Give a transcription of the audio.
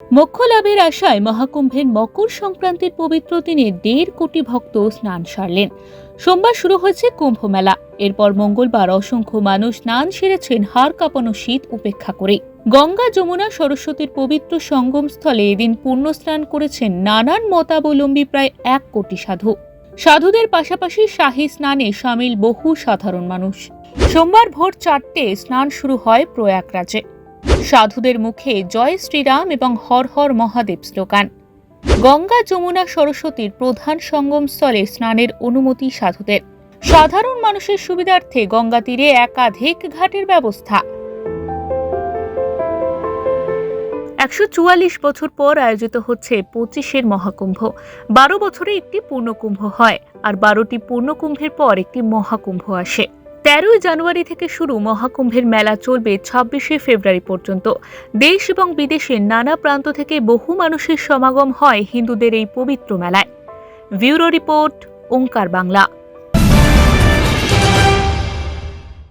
মোক্ষ লাভের আশায় মহাকুম্ভের মকর সংক্রান্তির পবিত্র দিনে দেড় কোটি ভক্ত স্নান সারলেন। সোমবার শুরু হয়েছে কুম্ভ মেলা এরপর মঙ্গলবার অসংখ্য মানুষ স্নান সেরেছেন হাড় কাঁপানো শীত উপেক্ষা করে গঙ্গা যমুনা সরস্বতীর পবিত্র সঙ্গমস্থলে এদিন পূর্ণ স্নান করেছেন নানান মতাবলম্বী প্রায় এক কোটি সাধু। সাধুদের পাশাপাশি শাহী স্নানে সামিল বহু সাধারণ মানুষ। সোমবার ভোর চারটে স্নান শুরু হয় প্রয়াগরাজে। সাধুদের মুখে জয় শ্রীরাম এবং হর হর মহাদেব স্লোগান। গঙ্গা যমুনা সরস্বতীর প্রধান সঙ্গমস্থলে স্নানের অনুমতি সাধুদের। সাধারণ মানুষের সুবিধার্থে গঙ্গা তীরে একাধিক ঘাটের ব্যবস্থা। একশো চুয়াল্লিশ বছর পর আয়োজিত হচ্ছে পঁচিশের মহাকুম্ভ। বারো বছরে একটি পূর্ণকুম্ভ হয়, আর বারোটি পূর্ণকুম্ভের পর একটি মহাকুম্ভ আসে। তেরোই জানুয়ারি থেকে শুরু মহাকুম্ভের মেলা চলবে ছাব্বিশে ফেব্রুয়ারি পর্যন্ত। দেশ এবং বিদেশের নানা প্রান্ত থেকে বহু মানুষের সমাগম হয় হিন্দুদের এই পবিত্র মেলায়। Bureau report, Omkar Bangla.